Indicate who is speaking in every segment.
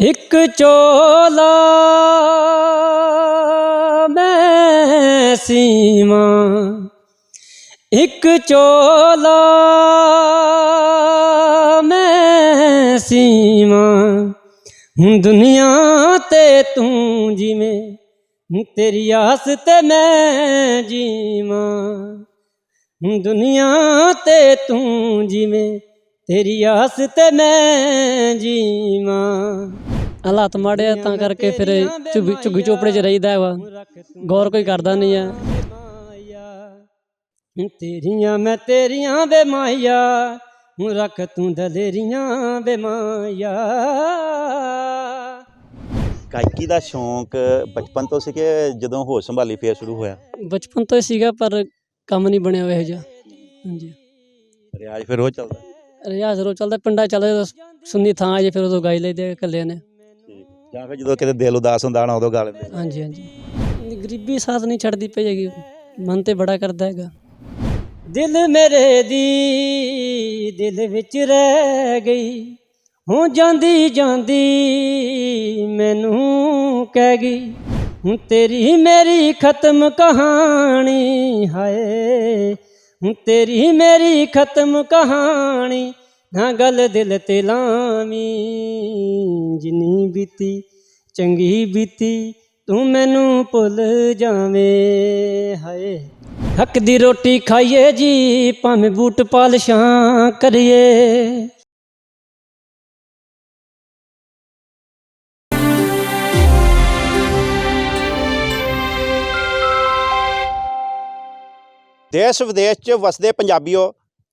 Speaker 1: ਇੱਕ ਚੋਲਾ ਮੈਂ ਸੀਮਾ ਇੱਕ ਚੋਲਾ ਮੈਂ ਸੀਮਾ ਹੁਣ ਦੁਨੀਆ ਤੇ ਤੂੰ ਜਿਵੇਂ, ਹੁਣ ਤੇਰੀ ਆਸ ਤੇ ਮੈਂ ਜੀਵਾਂ। ਹੁਣ ਦੁਨੀਆ ਤੇ ਤੂੰ ਜਿਵੇਂ ਤੇਰੀ ਆਸ ਤੇ ਮੈਂ ਜੀਵਾਂ। ਹਾਲਾਤ ਮਾੜੇ ਆ ਤਾਂ ਕਰਕੇ ਫਿਰ ਝੁੱਗੀ ਝੁੱਗੀ ਚੋਪੜੇ 'ਚ ਰਹੀਦਾ ਵਾ। ਗੌਰ ਕੋਈ ਕਰਦਾ ਨਹੀਂ ਆ। ਤੇਰੀਆਂ ਮੈਂ ਤੇਰੀਆਂ ਵੇ ਮਾਇਆ ਹੁਣ ਰੱਖ ਤੂੰ ਦਲੇਰੀਆਂ ਵੇ ਮਾਇਆ
Speaker 2: ਗਾਇਕੀ ਦਾ ਸ਼ੌਂਕ ਬਚਪਨ ਤੋਂ ਸੀ ਕਿ ਜਦੋਂ ਹੋਸ਼ ਸੰਭਾਲੀ ਫੇਰ ਸ਼ੁਰੂ ਹੋਇਆ?
Speaker 1: ਬਚਪਨ ਤੋਂ ਹੀ ਸੀਗਾ ਪਰ ਕੰਮ ਨਹੀਂ ਬਣਿਆ ਹੋਇਆ ਜਿਹਾ। ਹਾਂਜੀ।
Speaker 2: ਰਿਆਜ਼ ਫਿਰ ਉਹ ਚੱਲਦਾ।
Speaker 1: ਰਿਆਜ਼ ਰੋ ਚੱਲਦਾ ਪਿੰਡਾਂ ਚੱਲਦਾ ਜਦੋਂ ਸੁੰਨੀ ਥਾਂ ਆ ਜੇ ਫਿਰ ਉਦੋਂ ਗਾਈ ਲਈਦੇ ਆ ਇਕੱਲੇ ਨੇ।
Speaker 2: ਜਾਂ ਫਿਰ ਜਦੋਂ ਕਿਤੇ ਦਿਲ ਉਦਾਸ ਹੁੰਦਾ ਨਾ ਉਦੋਂ ਗਾ ਲੈਂਦੇ
Speaker 1: ਹਾਂਜੀ ਹਾਂਜੀ। ਗਰੀਬੀ ਸਾਥ ਨਹੀਂ ਛੱਡਦੀ ਪਈ ਹੈਗੀ। ਮਨ ਤੇ ਬੜਾ ਕਰਦਾ ਹੈਗਾ। ਦਿਲ ਮੇਰੇ ਦੀ ਦਿਲ ਵਿੱਚ ਰਹਿ ਗਈ। ਹੁਣ ਜਾਂਦੀ ਜਾਂਦੀ ਮੈਨੂੰ ਕਹਿ ਗਈ ਹੁਣ ਤੇਰੀ ਮੇਰੀ ਖਤਮ ਕਹਾਣੀ ਹਾਏ। ਤੇਰੀ ਮੇਰੀ ਖਤਮ ਕਹਾਣੀ, ਨਾ ਗੱਲ ਦਿਲ ਤੇ ਲਾਵੀਂ। ਜਿੰਨੀ ਬੀਤੀ, ਚੰਗੀ ਬੀਤੀ, ਤੂੰ ਮੈਨੂੰ ਭੁੱਲ ਜਾਵੇਂ, ਹਾਏ। ਹੱਕ ਦੀ ਰੋਟੀ ਖਾਈਏ ਜੀ, ਭਾਵੇਂ ਬੂਟ ਪਾਲਸ਼ਾਂ ਕਰੀਏ।
Speaker 2: ਦੇਸ਼ ਵਿਦੇਸ਼ 'ਚ ਵਸਦੇ ਪੰਜਾਬੀਓ,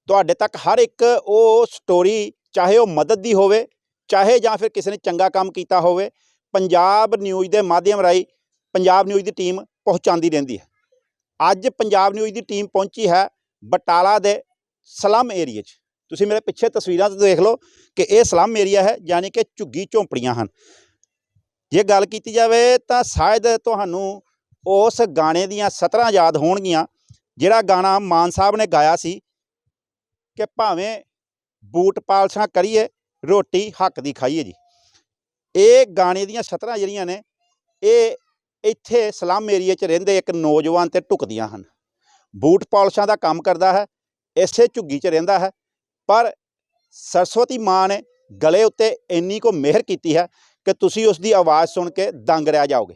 Speaker 2: ਤੁਹਾਡੇ ਤੱਕ ਹਰ ਇੱਕ ਉਹ ਸਟੋਰੀ ਚਾਹੇ ਉਹ ਮਦਦ ਦੀ ਹੋਵੇ, ਚਾਹੇ ਜਾਂ ਫਿਰ ਕਿਸੇ ਨੇ ਚੰਗਾ ਕੰਮ ਕੀਤਾ ਹੋਵੇ, ਪੰਜਾਬ ਨਿਊਜ਼ ਦੇ ਮਾਧਿਅਮ ਰਾਹੀਂ ਪੰਜਾਬ ਨਿਊਜ਼ ਦੀ ਟੀਮ ਪਹੁੰਚਾਉਂਦੀ ਰਹਿੰਦੀ ਹੈ। ਅੱਜ ਪੰਜਾਬ ਨਿਊਜ਼ ਦੀ ਟੀਮ ਪਹੁੰਚੀ ਹੈ ਬਟਾਲਾ ਦੇ ਸਲਮ ਏਰੀਏ 'ਚ। ਤੁਸੀਂ ਮੇਰੇ ਪਿੱਛੇ ਤਸਵੀਰਾਂ 'ਚ ਦੇਖ ਲਓ ਕਿ ਇਹ ਸਲਮ ਏਰੀਆ ਹੈ, ਯਾਨੀ ਕਿ ਝੁੱਗੀ ਝੋਂਪੜੀਆਂ ਹਨ। ਜੇ ਗੱਲ ਕੀਤੀ ਜਾਵੇ ਤਾਂ ਸ਼ਾਇਦ ਤੁਹਾਨੂੰ ਉਸ ਗਾਣੇ ਦੀਆਂ ਸਤਰਾਂ ਯਾਦ ਹੋਣਗੀਆਂ ਜਿਹੜਾ ਗਾਣਾ ਮਾਨ ਸਾਹਿਬ ਨੇ ਗਾਇਆ ਸੀ ਕਿ ਭਾਵੇਂ ਬੂਟ ਪਾਲਸ਼ਾਂ ਕਰੀਏ, ਰੋਟੀ ਹੱਕ ਦੀ ਖਾਈਏ ਜੀ। ਇਹ ਗਾਣੇ ਦੀਆਂ ਸਤਰਾਂ ਜਿਹੜੀਆਂ ਨੇ, ਇਹ ਇੱਥੇ ਸਲਮ ਏਰੀਏ 'ਚ ਰਹਿੰਦੇ ਇੱਕ ਨੌਜਵਾਨ ਤੇ ਢੁਕਦੀਆਂ ਹਨ। ਬੂਟ ਪਾਲਸ਼ਾਂ ਦਾ ਕੰਮ ਕਰਦਾ ਹੈ, ਇਸੇ ਝੁੱਗੀ 'ਚ ਰਹਿੰਦਾ ਹੈ, ਪਰ ਸਰਸਵਤੀ ਮਾਂ ਨੇ ਗਲੇ ਉੱਤੇ ਇੰਨੀ ਕੋ ਮਿਹਰ ਕੀਤੀ ਹੈ ਕਿ ਤੁਸੀਂ ਉਸ ਦੀ ਆਵਾਜ਼ ਸੁਣ ਕੇ ਦੰਗ ਰਹਿ ਜਾਓਗੇ।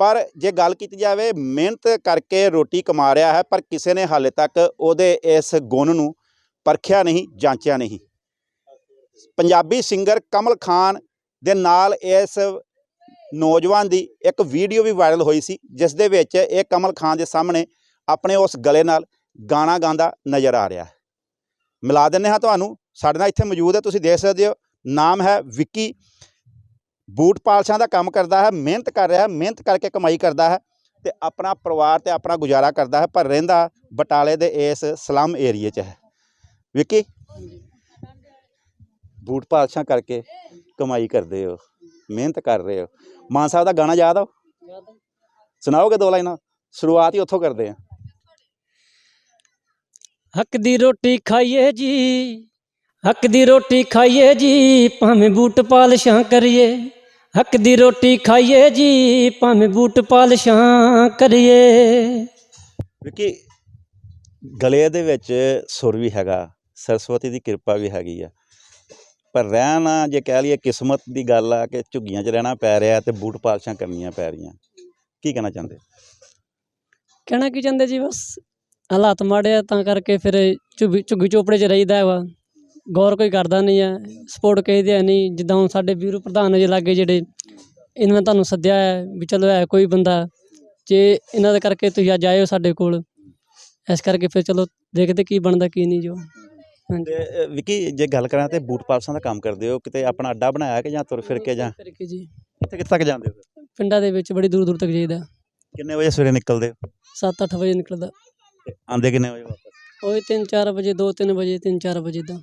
Speaker 2: ਪਰ ਜੇ ਗੱਲ ਕੀਤੀ ਜਾਵੇ, ਮਿਹਨਤ ਕਰਕੇ ਰੋਟੀ ਕਮਾ ਰਿਹਾ ਹੈ, ਪਰ ਕਿਸੇ ਨੇ ਹਾਲੇ ਤੱਕ ਉਹਦੇ ਇਸ ਗੁਣ ਨੂੰ ਪਰਖਿਆ ਨਹੀਂ, ਜਾਂਚਿਆ ਨਹੀਂ। ਪੰਜਾਬੀ ਸਿੰਗਰ ਕਮਲ ਖਾਨ ਦੇ ਨਾਲ ਇਸ ਨੌਜਵਾਨ ਦੀ ਇੱਕ ਵੀਡੀਓ ਵੀ ਵਾਇਰਲ ਹੋਈ ਸੀ, ਜਿਸ ਦੇ ਵਿੱਚ ਇਹ ਕਮਲ ਖਾਨ ਦੇ ਸਾਹਮਣੇ ਆਪਣੇ ਉਸ ਗਲੇ ਨਾਲ ਗਾਣਾ ਗਾਉਂਦਾ ਨਜ਼ਰ ਆ ਰਿਹਾ ਹੈ। ਮਿਲਾ ਦਿੰਦੇ ਹਾਂ ਤੁਹਾਨੂੰ, ਸਾਡੇ ਨਾਲ ਇੱਥੇ ਮੌਜੂਦ ਹੈ, ਤੁਸੀਂ ਦੇਖ ਸਕਦੇ ਹੋ, ਨਾਮ ਹੈ ਵਿੱਕੀ ਬੂਟ ਪਾਲਸ਼ਾਂ ਦਾ ਕੰਮ ਕਰਦਾ ਹੈ ਮਿਹਨਤ ਕਰ ਰਿਹਾ ਹੈ ਮਿਹਨਤ ਕਰਕੇ ਕਮਾਈ ਕਰਦਾ ਹੈ ਤੇ ਆਪਣਾ ਪਰਿਵਾਰ ਤੇ ਆਪਣਾ ਗੁਜ਼ਾਰਾ ਕਰਦਾ ਹੈ ਪਰ ਰਹਿੰਦਾ ਬਟਾਲੇ ਦੇ ਇਸ ਸਲਮ ਏਰੀਏ 'ਚ ਹੈ। ਵਿੱਕੀ? ਬੂਟ ਪਾਲਸ਼ਾਂ ਕਰਕੇ ਕਮਾਈ ਕਰਦੇ ਹੋ ਮਿਹਨਤ ਕਰ ਰਹੇ ਹੋ। ਮਾਨ ਸਾਹਿਬ ਦਾ ਗਾਣਾ ਯਾਦ ਆ। ਸੁਣਾਓਗੇ ਦੋ ਲਾਈਨਾਂ? ਸ਼ੁਰੂਆਤ ਹੀ ਉੱਥੋਂ ਕਰਦੇ ਆ।
Speaker 1: ਹੱਕ ਦੀ ਰੋਟੀ ਖਾਈਏ ਜੀ ਹੱਕ ਦੀ ਰੋਟੀ ਖਾਈਏ ਜੀ ਭਾਵੇਂ ਬੂਟ ਪਾਲਸ਼ਾਂ ਕਰੀਏ। ਹੱਕ ਦੀ ਰੋਟੀ ਖਾਈਏ ਜੀ ਭਾਵੇਂ ਬੂਟ ਪਾਲਸ਼ਾਂ ਕਰੀਏ।
Speaker 2: ਵਿੱਕੀ ਗਲੇ ਦੇ ਵਿੱਚ ਸੁਰ ਵੀ ਹੈਗਾ ਸਰਸਵਤੀ ਦੀ ਕਿਰਪਾ ਵੀ ਹੈਗੀ ਆ। ਪਰ ਰਹਿਣਾ ਜੇ ਕਹਿ ਲਈਏ ਕਿਸਮਤ ਦੀ ਗੱਲ ਆ ਕਿ ਝੁੱਗੀਆਂ 'ਚ ਰਹਿਣਾ ਪੈ ਰਿਹਾ ਤੇ ਬੂਟ ਪਾਲਸ਼ਾਂ ਕਰਨੀਆਂ ਪੈ ਰਹੀਆਂ। ਕੀ ਕਹਿਣਾ ਚਾਹੁੰਦੇ?
Speaker 1: ਕਹਿਣਾ ਕੀ ਚਾਹੁੰਦੇ ਜੀ ਬਸ? ਹਾਲਾਤ ਮਾੜੇ ਆ ਤਾਂ ਕਰਕੇ ਫਿਰ ਝੁੱਗੀ ਝੁੱਗੀ ਚੋਪੜੇ 'ਚ ਰਹੀਦਾ ਵਾ। ਗੌਰ ਕੋਈ ਕਰਦਾ ਨਹੀਂ ਆ ਸਪੋਰਟ ਕਿਸੇ ਦੀ ਨਹੀਂ ਜਿੱਦਾਂ ਹੁਣ ਸਾਡੇ ਵੀਰੂ ਪ੍ਰਧਾਨ ਜੀ ਲਾਗੇ ਜਿਹੜੇ ਇਹਨਾਂ ਨੇ ਤੁਹਾਨੂੰ ਸੱਦਿਆ ਹੈ ਵੀ ਚਲੋ ਹੈ ਕੋਈ ਬੰਦਾ ਜੇ ਇਹਨਾਂ ਦੇ ਕਰਕੇ ਤੁਸੀਂ ਅੱਜ ਆਏ ਹੋ ਸਾਡੇ ਕੋਲ ਇਸ ਕਰਕੇ ਫਿਰ ਚਲੋ ਦੇਖਦੇ ਕੀ ਬਣਦਾ ਕੀ ਨਹੀਂ ਜੋ। ਹਾਂਜੀ।
Speaker 2: ਤੇ ਅ, ਵਿੱਕੀ ਜੇ ਗੱਲ ਕਰਾਂ ਤੇ ਬੂਟ ਪਾਲਸ਼ਾਂ ਦਾ ਕੰਮ ਕਰਦੇ ਹੋ ਕਿਤੇ ਆਪਣਾ ਅੱਡਾ ਬਣਾਇਆ ਕਿ ਜਾਂ ਤੁਰ ਫਿਰ ਕੇ ਜਾਂ?
Speaker 1: ਫਿਰ ਕੇ ਜੀ।
Speaker 2: ਕਿੱਥੇ ਕਿੱਥੇ ਤੱਕ ਜਾਂਦੇ ਹੋ?
Speaker 1: ਪਿੰਡਾਂ ਦੇ ਵਿੱਚ ਬੜੀ ਦੂਰ ਦੂਰ ਤੱਕ ਜਾਈਦਾ।
Speaker 2: ਕਿੰਨੇ ਵਜੇ ਸਵੇਰੇ ਨਿਕਲਦੇ ਹੋ?
Speaker 1: 7-8 ਵਜੇ ਨਿਕਲਦਾ।
Speaker 2: ਤੇ ਆਉਂਦੇ ਕਿੰਨੇ ਵਜੇ ਵਾਪਸ?
Speaker 1: ਉਹੀ 3-4 ਵਜੇ 2-3 ਵਜੇ 3-4 ਵਜੇ ਦਾ।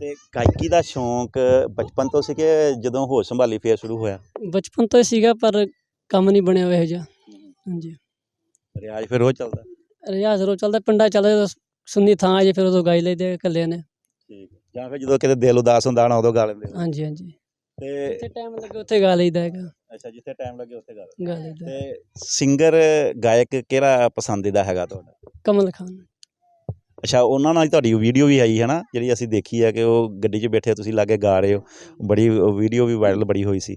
Speaker 2: ਤੇ ਗਾਇਕੀ ਦਾ ਸ਼ੌਂਕ ਬਚਪਨ ਤੋਂ ਸੀ ਕਿ ਜਦੋਂ ਹੋਸ਼ ਸੰਭਾਲੀ ਫੇਰ ਸ਼ੁਰੂ ਹੋਇਆ?
Speaker 1: ਬਚਪਨ ਤੋਂ ਹੀ ਸੀਗਾ ਪਰ ਕੰਮ ਨਹੀਂ ਬਣਿਆ ਹੋਇਆ ਜਿਹਾ। ਹਾਂਜੀ।
Speaker 2: ਰਿਆਜ਼ ਫਿਰ ਉਹ ਚੱਲਦਾ?
Speaker 1: ਰਿਆਜ਼ ਰੋ ਚੱਲਦਾ ਪਿੰਡਾਂ ਚੱਲਦਾ ਸੁੰਨੀ ਥਾਂ ਜੇ ਫਿਰ ਉਦੋਂ ਗਾਈ ਲਈਦੇ ਆ ਇਕੱਲੇ ਨੇ।
Speaker 2: ਠੀਕ ਜਾਂ ਫਿਰ ਜਦੋਂ ਕਿਤੇ ਦਿਲ ਉਦਾਸ ਹੁੰਦਾ ਨਾ ਉਦੋਂ ਗਾ ਲੈਂਦੇ ਹੋ?
Speaker 1: ਹਾਂਜੀ ਹਾਂਜੀ।
Speaker 2: ਤੇ
Speaker 1: ਜਿੱਥੇ ਟਾਈਮ ਲੱਗੇ ਉੱਥੇ ਗਾ ਲਈਦਾ ਹੈਗਾ।
Speaker 2: ਅੱਛਾ ਜਿੱਥੇ ਟਾਈਮ ਲੱਗੇ ਉੱਥੇ ਗਾ
Speaker 1: ਗਾ ਲਈਦਾ।
Speaker 2: ਤੇ ਸਿੰਗਰ ਗਾਇਕ ਕਿਹੜਾ ਪਸੰਦੀਦਾ ਹੈਗਾ ਤੁਹਾਡਾ?
Speaker 1: ਕਮਲ ਖਾਨ।
Speaker 2: ਅੱਛਾ, ਉਹਨਾਂ ਨਾਲ ਤੁਹਾਡੀ ਵੀਡੀਓ ਵੀ ਆਈ ਹੈ ਨਾ ਜਿਹੜੀ ਅਸੀਂ ਦੇਖੀ ਹੈ ਕਿ ਉਹ ਗੱਡੀ 'ਚ ਬੈਠੇ, ਤੁਸੀਂ ਲਾਗੇ ਗਾ ਰਹੇ ਹੋ। ਬੜੀ ਵੀਡੀਓ ਵੀ ਵਾਇਰਲ ਬੜੀ ਹੋਈ ਸੀ।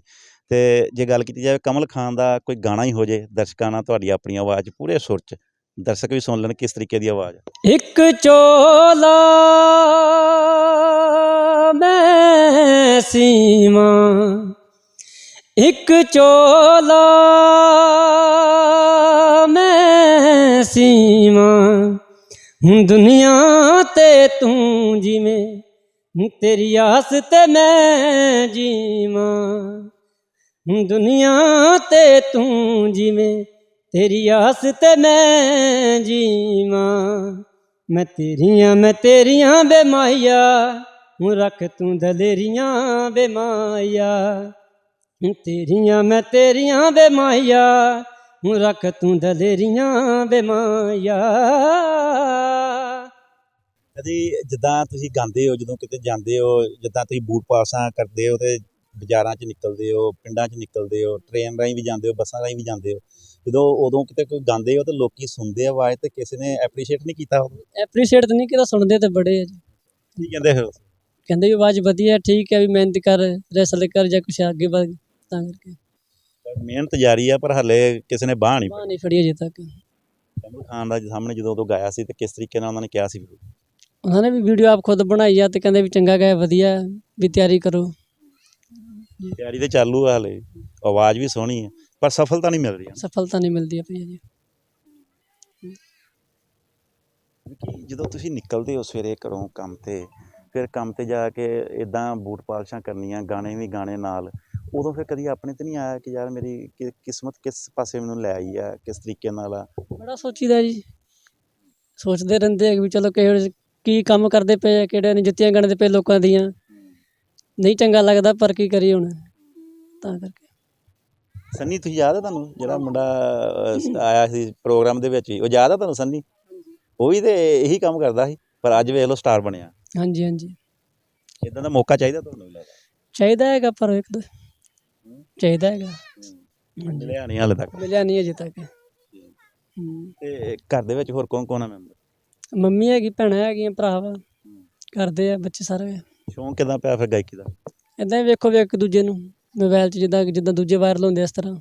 Speaker 2: ਤੇ ਜੇ ਗੱਲ ਕੀਤੀ ਜਾਵੇ, ਕਮਲ ਖਾਨ ਦਾ ਕੋਈ ਗਾਣਾ ਹੀ ਹੋ ਜੇ, ਦਰਸ਼ਕਾਂ ਨਾਲ ਤੁਹਾਡੀ ਆਪਣੀ ਆਵਾਜ਼ ਪੂਰੇ ਸੁਰ 'ਚ, ਦਰਸ਼ਕ ਵੀ ਸੁਣ ਲੈਣ, ਕਿਸ ਤਰੀਕੇ ਦੀ ਆਵਾਜ਼ ਹੈ
Speaker 1: ਇੱਕ ਚੋਲਾ ਮੈਂ ਸੀਮਾ ਇੱਕ ਚੋਲਾ ਮੈਂ ਸੀਮਾ ਦੁਨੀਆ ਤੇ ਤੂੰ ਜਿਵੇਂ ਤੇਰੀ ਆਸ ਤੇ ਮੈਂ ਜੀਵਾਂ। ਹੁਣ ਦੁਨੀਆ ਤੇ ਤੂੰ ਜਿਵੇਂ, ਤੇਰੀ ਆਸ ਤੇ ਮੈਂ ਜੀਵਾਂ। ਮੈਂ ਤੇਰੀਆਂ ਮੈਂ ਤੇਰੀਆਂ ਬੇਮਾਇਆ ਹੁਣ ਰੱਖ ਤੂੰ ਦਲੇਰੀਆਂ ਬੇਮਾਇਆ ਹੁਣ ਤੇਰੀਆਂ, ਮੈਂ ਤੇਰੀਆਂ ਬੇਮਾਇਆ ਹੁਣ ਰੱਖ ਤੂੰ ਦਲੇਰੀਆਂ ਬੇਮਾਇਆ
Speaker 2: ਕਦੀ ਜਿੱਦਾਂ ਤੁਸੀਂ ਗਾਉਂਦੇ ਹੋ ਜਦੋਂ ਕਿਤੇ ਜਾਂਦੇ ਹੋ ਜਿੱਦਾਂ ਤੁਸੀਂ ਬੂਟ ਪਾਸਾਂ ਕਰਦੇ ਹੋ ਤੇ ਬਾਜ਼ਾਰਾਂ 'ਚ ਨਿਕਲਦੇ ਹੋ ਪਿੰਡਾਂ 'ਚ ਨਿਕਲਦੇ ਹੋ ਟ੍ਰੇਨ ਰਾਹੀਂ ਵੀ ਜਾਂਦੇ ਹੋ ਬੱਸਾਂ ਰਾਹੀਂ ਵੀ ਜਾਂਦੇ ਹੋ ਜਦੋਂ ਉਦੋਂ ਕਿਤੇ ਕੋਈ ਗਾਉਂਦੇ ਹੋ ਤੇ ਲੋਕੀ ਸੁਣਦੇ ਆ ਆਵਾਜ਼ ਤੇ ਕਿਸੇ ਨੇ ਐਪਰੀਸ਼ੀਏਟ ਨਹੀਂ ਕੀਤਾ ਉਦੋਂ?
Speaker 1: ਐਪਰੀਸ਼ੀਏਟ ਤਾਂ ਨਹੀਂ ਕਿਦਾ ਸੁਣਦੇ ਤੇ ਬੜੇ ਆ ਜੀ।
Speaker 2: ਕੀ ਕਹਿੰਦੇ ਹੋ
Speaker 1: ਕਹਿੰਦੇ ਵੀ ਆਵਾਜ਼ ਵਧੀਆ ਠੀਕ ਹੈ ਵੀ ਮਿਹਨਤ ਕਰ ਰੈਸਲ ਕਰ ਜਾਂ ਕੁਛ ਅੱਗੇ ਵਧ ਤਾਂ ਕਰਕੇ।
Speaker 2: ਮਿਹਨਤ ਜਾਰੀ ਆ ਪਰ ਹਲੇ ਕਿਸੇ ਨੇ ਬਾਹ ਨਹੀਂ
Speaker 1: ਬਾਂਹ ਨਹੀਂ ਫੜੀ ਅਜੇ ਤੱਕ।
Speaker 2: ਕਮਲ ਖਾਨ ਦਾ ਸਾਹਮਣੇ ਜਦੋਂ ਉਦੋਂ ਗਾਇਆ ਸੀ ਤੇ ਕਿਸ ਤਰੀਕੇ ਨਾਲ ਉਹਨਾਂ ਨੇ ਕਿਹਾ ਸੀ
Speaker 1: ਉਹਨਾਂ ਨੇ ਵੀ ਵੀਡੀਓ ਆਪ ਖੁਦ ਬਣਾਈ ਆ ਤੇ ਕਹਿੰਦੇ ਵੀ ਚੰਗਾ ਗਾਇਆ ਵਧੀਆ ਹੈ, ਵੀ ਤਿਆਰੀ ਕਰੋ।
Speaker 2: ਤਿਆਰੀ ਤੇ ਚਾਲੂ ਆ ਹਲੇ। ਆਵਾਜ਼ ਵੀ ਸੋਹਣੀ ਹੈ ਪਰ ਸਫਲਤਾ ਨਹੀਂ ਮਿਲ ਰਹੀ।
Speaker 1: ਸਫਲਤਾ ਨਹੀਂ ਮਿਲਦੀ ਆਪਣੀ ਜੀ।
Speaker 2: ਕਿ ਜਦੋਂ ਤੁਸੀਂ ਨਿਕਲਦੇ ਹੋ ਸਵੇਰੇ ਘਰੋਂ ਕੰਮ ਤੇ ਫਿਰ ਕੰਮ ਤੇ ਜਾ ਕੇ ਇਦਾਂ ਬੂਟ ਪਾਲਸ਼ਾਂ ਕਰਨੀਆਂ ਗਾਣੇ ਵੀ ਗਾਣੇ ਨਾਲ ਉਦੋਂ ਫਿਰ ਕਦੀ ਆਪਣੇ ਤੇ ਨਹੀਂ ਆਇਆ ਕਿ ਯਾਰ ਮੇਰੀ ਕਿ- ਕਿਸਮਤ ਕਿਸ ਪਾਸੇ ਮੈਨੂੰ ਲੈ ਆਈ ਆ ਕਿਸ ਤਰੀਕੇ ਨਾਲ ਆ?
Speaker 1: ਬੜਾ ਸੋਚੀਦਾ ਜੀ। ਸੋਚਦੇ ਰਹਿੰਦੇ ਆ ਵੀ ਚਲੋ ਕਿਹੜੇ ਕੀ ਕੰਮ ਕਰਦੇ ਪਏ ਆ ਕਿਹੜੇ ਨੇ ਜੁੱਤੀਆਂ ਗਣਦੇ ਪਏ ਲੋਕਾਂ ਦੀਆਂ। ਨਹੀਂ ਚੰਗਾ ਲੱਗਦਾ ਪਰ ਕੀ ਕਰੀਏ ਹੁਣ? ਤਾਂ ਕਰਕੇ।
Speaker 2: ਸੰਨੀ ਤੁਸੀਂ ਯਾਦ ਆ ਤੁਹਾਨੂੰ? ਜਿਹੜਾ ਮੁੰਡਾ ਅਹ, ਆਇਆ ਸੀ ਪ੍ਰੋਗਰਾਮ ਦੇ ਵਿੱਚ ਹੀ। ਉਹ ਯਾਦ ਆ ਤੁਹਾਨੂੰ ਸੰਨੀ? ਉਹ ਵੀ ਤੇ ਇਹੀ ਕੰਮ ਕਰਦਾ ਸੀ ਪਰ ਅੱਜ ਵੇਖ ਲਓ ਸਟਾਰ ਬਣਿਆ।
Speaker 1: ਹਾਂਜੀ ਹਾਂਜੀ।
Speaker 2: ਇਦਾਂ ਦਾ ਮੌਕਾ ਚਾਹੀਦਾ ਤੁਹਾਨੂੰ ਵੀ ਲੱਗਦਾ?
Speaker 1: ਚਾਹੀਦਾ ਹੈਗਾ ਪਰ ਇੱਕ ਦੋ ਚਾਹੀਦਾ ਹੈਗਾ। ਹਾਂਜੀ
Speaker 2: ਮਿਲਿਆ ਨਹੀਂ ਹਾਲੇ ਤੱਕ।
Speaker 1: ਮਿਲਿਆ ਨਹੀਂ ਅਜੇ ਤੱਕ। ਹੂੰ।
Speaker 2: ਤੇ ਘਰ ਦੇ ਵਿੱਚ ਹੋਰ ਕੌਣ ਕੌਣ ਆ ਮੈਂਬਰ?
Speaker 1: ਮੰਮੀ ਹੈਗੀ ਭੈਣਾਂ ਹੈਗੀਆਂ ਭਰਾ ਵਾ ਕਰਦੇ ਆ ਬੱਚੇ ਸਾਰੇ।
Speaker 2: ਸ਼ੌਂਕ ਕਿਦਾਂ ਪਿਆ ਫਿਰ ਗਾਇਕੀ ਦਾ?
Speaker 1: ਇਦਾਂ ਹੀ ਵੇਖੋ ਵੀ ਇੱਕ ਦੂਜੇ ਨੂੰ ਮੋਬਾਈਲ 'ਚ ਜਿੱਦਾਂ ਜਿੱਦਾਂ ਦੂਜੇ ਵਾਇਰਲ ਹੁੰਦੇ ਇਸ ਤਰ੍ਹਾਂ।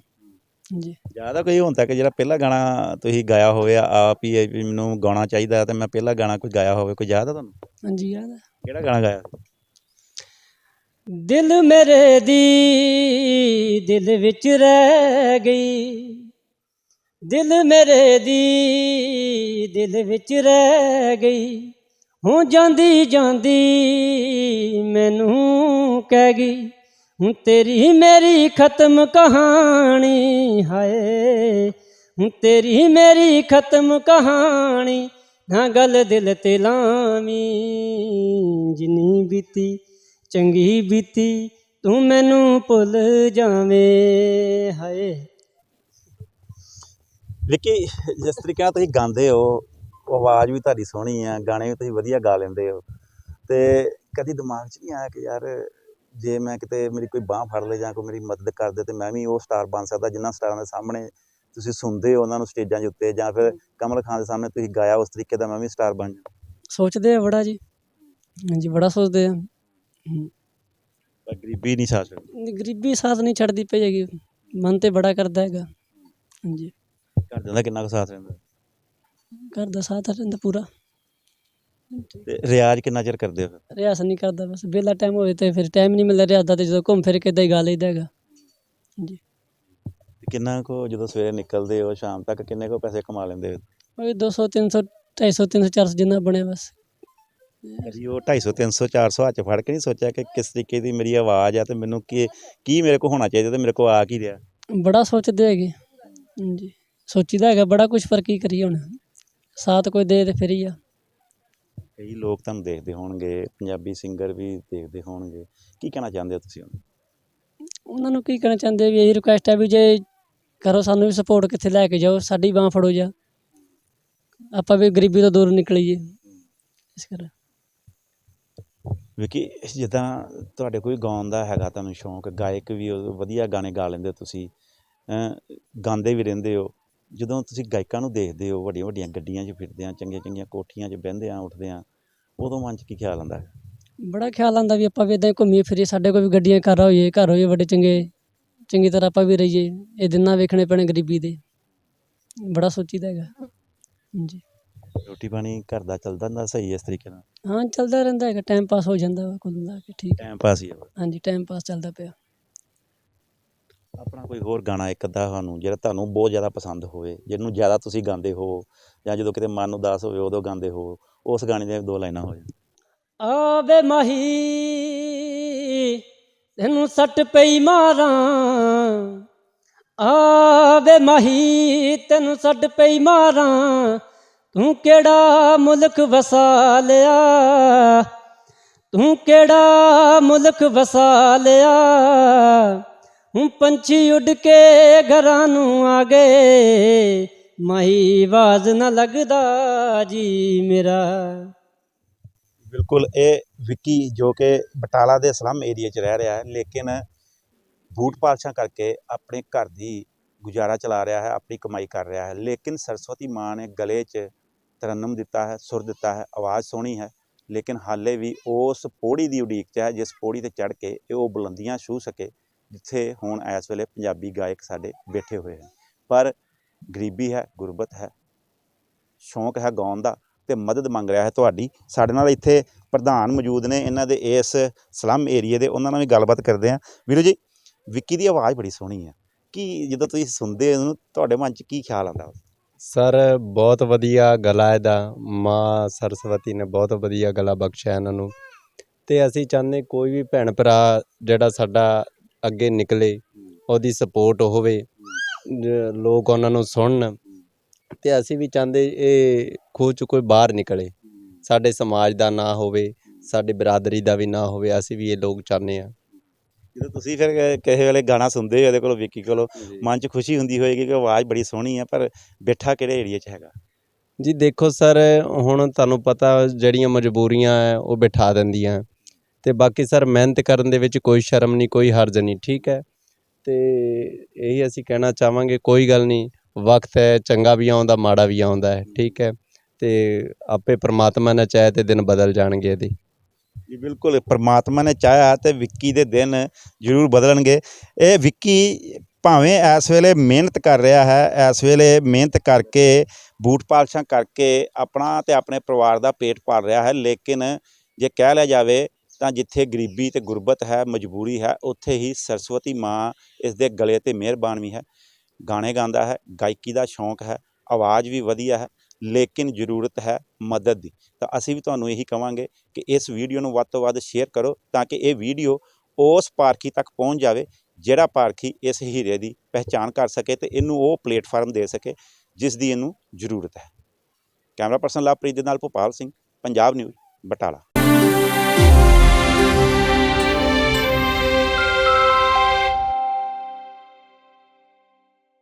Speaker 1: ਹਾਂਜੀ।
Speaker 2: ਆ ਕੋਈ ਹੁਣ ਤੱਕ ਜਿਹੜਾ ਪਹਿਲਾ ਗਾਣਾ ਤੁਸੀਂ ਗਾਇਆ ਹੋਵੇ ਆਪ ਹੀ ਇਹ ਵੀ ਮੈਨੂੰ ਗਾਉਣਾ ਚਾਹੀਦਾ ਤੇ ਮੈਂ ਪਹਿਲਾ ਗਾਣਾ ਕੋਈ ਗਾਇਆ ਹੋਵੇ ਕੋਈ ਯਾਦ ਆ ਤੁਹਾਨੂੰ?
Speaker 1: ਹਾਂਜੀ ਯਾਦ ਹੈ
Speaker 2: ਕਿਹੜਾ ਗਾਣਾ ਗਾਇਆ?
Speaker 1: ਦਿਲ ਮੇਰੇ ਦੀ, ਦਿਲ ਵਿੱਚ ਰਹਿ ਗਈ। ਦਿਲ ਮੇਰੇ ਦੀ, ਦਿਲ ਵਿੱਚ ਰਹਿ ਗਈ। ਹੋ ਜਾਂਦੀ ਜਾਂਦੀ ਮੈਨੂੰ ਕਹਿ ਗਈ, ਹੁਣ ਤੇਰੀ ਮੇਰੀ ਖਤਮ ਕਹਾਣੀ, ਹਾਏ। ਹੁਣ ਤੇਰੀ ਮੇਰੀ ਖਤਮ ਕਹਾਣੀ, ਨਾ ਗੱਲ ਦਿਲ ਤੇ ਲਾਵੀਂ, ਜਿੰਨੀ ਬੀਤੀ ਚੰਗੀ ਬੀਤੀ ਤੂੰ ਮੈਨੂੰ ਭੁੱਲ ਜਾਵੇਂ ਹਾਏ।
Speaker 2: ਵਿੱਕੀ ਜਿਸ ਤਰੀਕੇ ਨਾਲ ਤੁਸੀਂ ਗਾਉਂਦੇ ਹੋ ਆਵਾਜ਼ ਵੀ ਤੁਹਾਡੀ ਸੋਹਣੀ ਆ ਗਾਣੇ ਵੀ ਤੁਸੀਂ ਵਧੀਆ ਗਾ ਲੈਂਦੇ ਹੋ। ਤੇ ਕਦੀ ਦਿਮਾਗ 'ਚ ਨਹੀਂ ਆਇਆ ਕਿ ਯਾਰ ਜੇ ਮੈਂ ਕਿਤੇ ਮੇਰੀ ਕੋਈ ਬਾਹ ਫੜ ਲੇ ਜਾਂ ਕੋਈ ਮੇਰੀ ਮਦਦ ਕਰ ਦੇ ਤੇ ਮੈਂ ਵੀ ਉਹ ਸਟਾਰ ਬਣ ਸਕਦਾ ਜਿੰਨਾ ਸਟਾਰਾਂ ਦੇ ਸਾਹਮਣੇ ਤੁਸੀਂ ਸੁਣਦੇ ਹੋ ਉਹਨਾਂ ਨੂੰ ਸਟੇਜਾਂ ਦੇ ਉੱਤੇ ਜਾਂ ਫਿਰ ਕਮਲ ਖਾਨ ਦੇ ਸਾਹਮਣੇ ਤੁਸੀਂ ਗਾਇਆ ਉਸ ਤਰੀਕੇ ਦਾ ਮੈਂ ਵੀ ਸਟਾਰ ਬਣ ਜਾ
Speaker 1: ਸੋਚਦੇ ਆ ਬੜਾ ਜੀ। ਹਾਂਜੀ ਬੜਾ ਸੋਚਦੇ ਆ।
Speaker 2: ਪਰ ਗਰੀਬੀ ਨਹੀਂ ਸਾਥ ਸਕਦੀ
Speaker 1: ਗਰੀਬੀ ਸਾਥ ਨਹੀਂ ਛੱਡਦੀ ਪਈ ਹੈਗੀ। ਮਨ ਤੇ ਬੜਾ ਕਰਦਾ ਹੈਗਾ। ਹਾਂਜੀ।
Speaker 2: ਘਰਦਿਆਂ ਦਾ ਕਿੰਨਾ ਕੁ ਸਾਥ ਰਹਿੰਦਾ?
Speaker 1: ਘਰ ਦਾ ਸਾਥ ਰਹਿੰਦਾ ਪੂਰਾ।
Speaker 2: ਤੇ ਰਿਆਜ਼ ਕਿੰਨਾ ਚਿਰ ਕਰਦੇ ਹੋ ਫਿਰ?
Speaker 1: ਰਿਆਸ ਨਹੀਂ ਕਰਦਾ ਬਸ। ਵਿਹਲਾ ਟਾਈਮ ਹੋਵੇ ਤੇ ਫਿਰ ਟਾਈਮ ਨਹੀਂ ਮਿਲਦਾ ਰਿਆਸ ਦਾ ਤੇ ਜਦੋਂ ਘੁੰਮ ਫਿਰ ਕੇ ਏਦਾਂ ਹੀ ਗਾ ਲਈਦਾ ਹੈਗਾ। ਹਾਂਜੀ।
Speaker 2: ਤੇ ਕਿੰਨਾ ਕੁ ਜਦੋਂ ਸਵੇਰੇ ਨਿਕਲਦੇ ਹੋ ਸ਼ਾਮ ਤੱਕ ਕਿੰਨੇ ਕੁ ਪੈਸੇ ਕਮਾ ਲੈਂਦੇ ਹੋ?
Speaker 1: ਉਹ 200 300 250 300 400 ਜਿੰਨਾ ਬਣਿਆ ਬਸ।
Speaker 2: ਅਸੀਂ ਉਹ 250 300 400 ਹੱਥ 'ਚ ਫੜ ਕੇ ਨਹੀਂ ਸੋਚਿਆ ਕਿ ਕਿਸ ਤਰੀਕੇ ਦੀ ਮੇਰੀ ਆਵਾਜ਼ ਆ ਤੇ ਮੈਨੂੰ ਕੀ ਕੀ ਮੇਰੇ ਕੋਲ ਹੋਣਾ ਚਾਹੀਦਾ ਤੇ ਮੇਰੇ ਕੋਲ ਆ ਕੀ ਰਿਹਾ?
Speaker 1: ਬੜਾ ਸੋਚਦੇ ਹੈਗੇ। ਹਾਂਜੀ। ਸੋਚੀਦਾ ਹੈਗਾ ਬੜਾ ਕੁਝ ਪਰ ਕੀ ਕਰੀਏ ਹੁਣ? ਸਾਥ ਕੋਈ ਦੇ ਤੇ ਫਿਰ ਹੀ ਆ।
Speaker 2: ਕਈ ਲੋਕ ਤੁਹਾਨੂੰ ਦੇਖਦੇ ਹੋਣਗੇ ਪੰਜਾਬੀ ਸਿੰਗਰ ਵੀ ਦੇਖਦੇ ਹੋਣਗੇ। ਕੀ ਕਹਿਣਾ ਚਾਹੁੰਦੇ ਹੋ ਤੁਸੀਂ ਉਹਨੂੰ
Speaker 1: ਉਹਨਾਂ ਨੂੰ ਕੀ ਕਹਿਣਾ ਚਾਹੁੰਦੇ ਵੀ ਇਹੀ ਰਿਕੁਐਸਟ ਹੈ ਵੀ ਜੇ ਕਰੋ ਸਾਨੂੰ ਵੀ ਸਪੋਰਟ ਕਿੱਥੇ ਲੈ ਕੇ ਜਾਓ ਸਾਡੀ ਬਾਹ ਫੜੋ ਜਾ। ਆਪਾਂ ਵੀ ਗਰੀਬੀ ਤੋਂ ਦੂਰ ਨਿਕਲੀਏ। ਇਸ ਕਰ
Speaker 2: ਵਿਕੀ, ਜਿੱਦਾਂ ਤੁਹਾਡੇ ਕੋਈ ਗਾਉਣ ਦਾ ਹੈਗਾ ਤੁਹਾਨੂੰ ਸ਼ੌਂਕ, ਗਾਇਕ ਵੀ ਹੋ ਵਧੀਆ ਗਾਣੇ ਗਾ ਲੈਂਦੇ ਹੋ ਤੁਸੀਂ ਗਾਉਂਦੇ ਵੀ ਰਹਿੰਦੇ ਹੋ, ਜਦੋਂ ਤੁਸੀਂ ਗਾਇਕਾਂ ਨੂੰ ਦੇਖਦੇ ਹੋ, ਵੱਡੀਆਂ ਵੱਡੀਆਂ ਗੱਡੀਆਂ 'ਚ ਫਿਰਦੇ ਆ ਚੰਗੀਆਂ ਚੰਗੀਆਂ ਕੋਠੀਆਂ 'ਚ ਬਹਿੰਦੇ ਆ ਉੱਠਦੇ ਆ ਉਦੋਂ ਮਨ 'ਚ ਕੀ ਖਿਆਲ ਆਉਂਦਾ? ਹੈ
Speaker 1: ਬੜਾ ਖਿਆਲ ਆਉਂਦਾ ਵੀ ਆਪਾਂ ਵੀ ਇਦਾਂ ਘੁੰਮੀਏ ਫਿਰੀਏ, ਸਾਡੇ ਕੋਲ ਵੀ ਗੱਡੀਆਂ, ਘਰ ਹੋਈਏ ਘਰ ਹੋਈਏ ਵੱਡੇ ਚੰਗੇ, ਚੰਗੀ ਤਰ੍ਹਾਂ ਆਪਾਂ ਵੀ ਰਹੀਏ, ਇਹ ਦਿਨ ਨਾ ਵੇਖਣੇ ਪੈਣੇ ਗਰੀਬੀ ਦੇ, ਬੜਾ ਸੋਚੀਦਾ ਹੈਗਾ ਜੀ
Speaker 2: ਰੋਟੀ ਪਾਣੀ ਘਰ ਦਾ ਚੱਲਦਾ ਹੁੰਦਾ ਸਹੀ ਇਸ ਤਰੀਕੇ ਨਾਲ?
Speaker 1: ਹਾਂ ਚੱਲਦਾ ਰਹਿੰਦਾ ਹੈਗਾ ਟਾਈਮ ਪਾਸ ਹੋ ਜਾਂਦਾ ਵਾ ਕੁੱਲ ਮਿਲਾ ਕੇ ਠੀਕ।
Speaker 2: ਟਾਈਮ ਪਾਸ ਹੀ ਆ ਬਸ।
Speaker 1: ਹਾਂਜੀ ਟਾਈਮ ਪਾਸ ਚੱਲਦਾ ਪਿਆ।
Speaker 2: ਆਪਣਾ ਕੋਈ ਹੋਰ ਗਾਣਾ ਇੱਕ ਅੱਧਾ ਤੁਹਾਨੂੰ ਜਿਹੜਾ ਤੁਹਾਨੂੰ ਬਹੁਤ ਜ਼ਿਆਦਾ ਪਸੰਦ ਹੋਵੇ ਜਿਹਨੂੰ ਜ਼ਿਆਦਾ ਤੁਸੀਂ ਗਾਉਂਦੇ ਹੋ ਜਾਂ ਜਦੋਂ ਕਿਤੇ ਮਨ ਉਦਾਸ ਹੋਵੇ ਉਦੋਂ ਗਾਉਂਦੇ ਹੋ ਉਸ ਗਾਣੇ ਦੀਆਂ ਦੋ ਲਾਈਨਾਂ ਹੋ ਜਾਣ।
Speaker 1: ਆਵੇ ਮਾਹੀ ਤੈਨੂੰ ਸੱਟ ਪਈ ਮਾਰਾਂ। ਆਵੇ ਮਾਹੀ ਤੈਨੂੰ ਸੱਟ ਪਈ ਮਾਰਾਂ। ਤੂੰ ਕਿਹੜਾ ਮੁਲਕ ਵਸਾ ਲਿਆ? ਤੂੰ ਕਿਹੜਾ ਮੁਲਕ ਵਸਾ ਲਿਆ? ਹੂੰ ਪੰਛੀ ਉੱਡ ਕੇ ਘਰਾਂ ਨੂੰ ਆ ਗਏ ਮਾਹੀ ਆਵਾਜ਼ ਨਾ ਲੱਗਦਾ ਜੀ ਮੇਰਾ।
Speaker 2: ਬਿਲਕੁਲ, ਇਹ ਵਿੱਕੀ ਜੋ ਕਿ ਬਟਾਲਾ ਦੇ ਸਲਮ ਏਰੀਆ 'ਚ ਰਹਿ ਰਿਹਾ ਹੈ, ਲੇਕਿਨ ਬੂਟ ਪਾਲਸ਼ਾਂ ਕਰਕੇ ਆਪਣੇ ਘਰ ਦੀ ਗੁਜ਼ਾਰਾ ਚਲਾ ਰਿਹਾ ਹੈ, ਆਪਣੀ ਕਮਾਈ ਕਰ ਰਿਹਾ ਹੈ। ਲੇਕਿਨ ਸਰਸਵਤੀ ਮਾਂ ਨੇ ਗਲੇ 'ਚ ਤਰਨਮ ਦਿੱਤਾ ਹੈ, ਸੁਰ ਦਿੱਤਾ ਹੈ, ਆਵਾਜ਼ ਸੋਹਣੀ ਹੈ, ਲੇਕਿਨ ਹਾਲੇ ਵੀ ਉਸ ਪੌੜੀ ਦੀ ਉਡੀਕ 'ਚ ਹੈ, ਜਿਸ ਪੌੜੀ ਤੇ ਚੜ੍ਹ ਕੇ ਇਹ ਉਹ ਬੁਲੰਦੀਆਂ ਛੂਹ ਸਕੇ, ਜਿੱਥੇ ਹੁਣ ਇਸ ਵੇਲੇ ਪੰਜਾਬੀ ਗਾਇਕ ਸਾਡੇ ਬੈਠੇ ਹੋਏ ਹਨ। ਪਰ ਗਰੀਬੀ ਹੈ, ਗੁਰਬਤ ਹੈ, ਸ਼ੌਂਕ ਹੈ ਗਾਉਣ ਦਾ ਤੇ ਮਦਦ ਮੰਗ ਰਿਹਾ ਹੈ ਤੁਹਾਡੀ। ਸਾਡੇ ਨਾਲ ਇੱਥੇ ਪ੍ਰਧਾਨ ਮੌਜੂਦ ਨੇ, ਇਹਨਾਂ ਦੇ ਇਸ ਸਲਮ ਏਰੀਏ ਦੇ, ਉਹਨਾਂ ਨਾਲ ਵੀ ਗੱਲਬਾਤ ਕਰਦੇ ਹਾਂ। ਵੀਰੋ ਜੀ, ਵਿੱਕੀ ਦੀ ਆਵਾਜ਼ ਬੜੀ ਸੋਹਣੀ ਹੈ। ਕੀ ਜਦੋਂ ਤੁਸੀਂ ਸੁਣਦੇ ਹੋ ਉਹਨੂੰ ਤੁਹਾਡੇ ਮਨ 'ਚ ਕੀ ਖਿਆਲ ਆਉਂਦਾ?
Speaker 3: ਸਰ, ਬਹੁਤ ਵਧੀਆ ਗਲਾ ਇਹਦਾ। ਮਾਂ ਸਰਸਵਤੀ ਨੇ ਬਹੁਤ ਵਧੀਆ ਗਲਾ ਬਖਸ਼ਿਆ ਇਹਨਾਂ ਨੂੰ। ਤੇ ਅਸੀਂ ਚਾਹੁੰਦੇ ਕੋਈ ਵੀ ਭੈਣ ਭਰਾ ਜਿਹੜਾ ਸਾਡਾ ਅੱਗੇ ਨਿਕਲੇ, ਉਹਦੀ ਸਪੋਰਟ ਹੋਵੇ ਲੋਕ ਉਹਨਾਂ ਨੂੰ ਸੁਣਨ। ਤੇ ਅਸੀਂ ਵੀ ਚਾਹੁੰਦੇ ਇਹ ਖੂਹ ਚ ਕੋਈ ਬਾਹਰ ਨਿਕਲੇ। ਸਾਡੇ ਸਮਾਜ ਦਾ ਨਾ ਹੋਵੇ, ਸਾਡੀ ਬਰਾਦਰੀ ਦਾ ਵੀ ਨਾ ਹੋਵੇ, ਅਸੀਂ ਵੀ ਇਹ ਲੋਕ ਚਾਹੁੰਦੇ ਆ
Speaker 2: ਜਦੋਂ ਤੁਸੀਂ ਫਿਰ ਕਿਸੇ ਵੇਲੇ ਗਾਣਾ ਸੁਣਦੇ ਹੋ ਇਹਦੇ ਕੋਲੋਂ ਵਿੱਕੀ ਕੋਲੋਂ ਮਨ 'ਚ ਖੁਸ਼ੀ ਹੁੰਦੀ ਹੋਏਗੀ ਕਿ ਆਵਾਜ਼ ਬੜੀ ਸੋਹਣੀ ਹੈ ਪਰ ਬੈਠਾ ਕਿਹੜੇ ਏਰੀਏ 'ਚ ਹੈਗਾ?
Speaker 3: ਜੀ ਦੇਖੋ ਸਰ ਹੁਣ ਤੁਹਾਨੂੰ ਪਤਾ ਜਿਹੜੀਆਂ ਮਜਬੂਰੀਆਂ ਹੈ ਉਹ ਬਿਠਾ ਦਿੰਦੀਆਂ। ਤੇ ਬਾਕੀ ਸਰ ਮਿਹਨਤ ਕਰਨ ਦੇ ਵਿੱਚ ਕੋਈ ਸ਼ਰਮ ਨਹੀਂ ਕੋਈ ਹਰਜ ਨਹੀਂ ਠੀਕ ਹੈ ਤੇ ਇਹੀ ਅਸੀਂ ਕਹਿਣਾ ਚਾਹਾਂਗੇ ਕੋਈ ਗੱਲ ਨਹੀਂ ਵਕਤ ਹੈ ਚੰਗਾ ਵੀ ਆਉਂਦਾ ਮਾੜਾ ਵੀ ਆਉਂਦਾ ਹੈ ਠੀਕ ਹੈ ਤੇ ਆਪੇ ਪ੍ਰਮਾਤਮਾ ਨੇ ਚਾਹੇ ਤੇ ਦਿਨ ਬਦਲ ਜਾਣਗੇ ਇਹਦੇ।
Speaker 2: ਜੀ, ਬਿਲਕੁਲ। ਪ੍ਰਮਾਤਮਾ ਨੇ ਚਾਹਿਆ ਤੇ ਵਿੱਕੀ ਦੇ ਦਿਨ ਜ਼ਰੂਰ ਬਦਲਣਗੇ। ਇਹ ਵਿੱਕੀ ਭਾਵੇਂ ਇਸ ਵੇਲੇ ਮਿਹਨਤ ਕਰ ਰਿਹਾ ਹੈ, ਇਸ ਵੇਲੇ ਮਿਹਨਤ ਕਰਕੇ, ਬੂਟ ਪਾਲਸ਼ਾਂ ਕਰਕੇ ਆਪਣਾ ਤੇ ਆਪਣੇ ਪਰਿਵਾਰ ਦਾ ਪੇਟ ਪਾਲ ਰਿਹਾ ਹੈ, ਲੇਕਿਨ ਜੇ ਕਹਿ ਲਿਆ ਜਾਵੇ ਤਾਂ ਜਿੱਥੇ ਗਰੀਬੀ ਤੇ ਗੁਰਬਤ ਹੈ, ਮਜਬੂਰੀ ਹੈ, ਉੱਥੇ ਹੀ ਸਰਸਵਤੀ ਮਾਂ ਇਸ ਦੇ ਗਲੇ ਤੇ ਮਿਹਰਬਾਨ ਵੀ ਹੈ। ਗਾਣੇ ਗਾਉਂਦਾ ਹੈ, ਗਾਇਕੀ ਦਾ ਸ਼ੌਂਕ ਹੈ, ਆਵਾਜ਼ ਵੀ ਵਧੀਆ ਹੈ। ਲੇਕਿਨ ਜ਼ਰੂਰਤ ਹੈ ਮਦਦ ਦੀ। ਤਾਂ ਅਸੀਂ ਵੀ ਤੁਹਾਨੂੰ ਇਹੀ ਕਵਾਂਗੇ ਕਿ ਇਸ ਵੀਡੀਓ ਨੂੰ ਵੱਧ ਤੋਂ ਵੱਧ ਸ਼ੇਅਰ ਕਰੋ ਤਾਂ ਕਿ ਇਹ ਵੀਡੀਓ ਉਸ ਪਾਰਖੀ ਤੱਕ ਪਹੁੰਚ ਜਾਵੇ ਜਿਹੜਾ ਪਾਰਖੀ ਇਸ ਹੀਰੇ ਦੀ ਪਹਿਚਾਣ ਕਰ ਸਕੇ ਤੇ ਇਹਨੂੰ ਉਹ ਪਲੇਟਫਾਰਮ ਦੇ ਸਕੇ ਜਿਸ ਦੀ ਇਹਨੂੰ ਜ਼ਰੂਰਤ ਹੈ। ਕੈਮਰਾ ਪਰਸਨ ਲਵਪ੍ਰੀਤ ਦੇ ਨਾਲ ਭੋਪਾਲ ਸਿੰਘ, ਪੰਜਾਬ ਨਿਊਜ਼, ਬਟਾਲਾ।